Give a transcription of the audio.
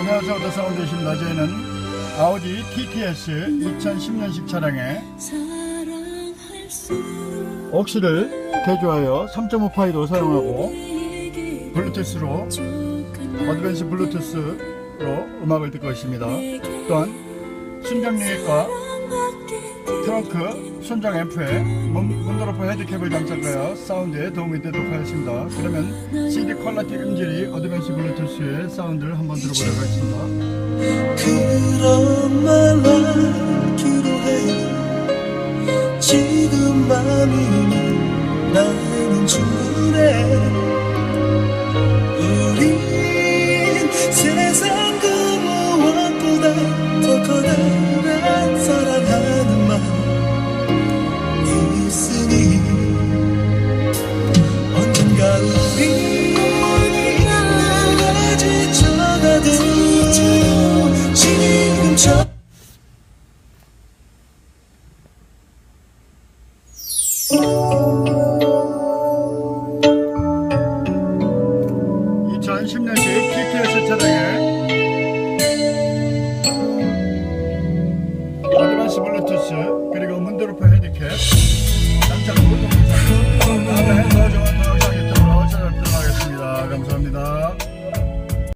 안녕하세요. 더사운드십니다. 저희는 아우디 TTS 2010년식 차량에 옥시를 개조하여 3.5파이로 사용하고 블루투스로 어드밴스 블루투스로 음악을 듣고 있습니다. 또한 순정유닛과 트렁크 순정 앰프에 문- 문드로퍼 헤드 캡을 장착하여 사운드에 도움이 되도록 하겠습니다. 그러면 CD 퀄리티 음질이 어드밴스 블루투스의 사운드를 한번 들어보도록 하겠습니다. 지금처럼 2010년식 TTS 차량에 어드밴스 블루투스 그리고 문드로퍼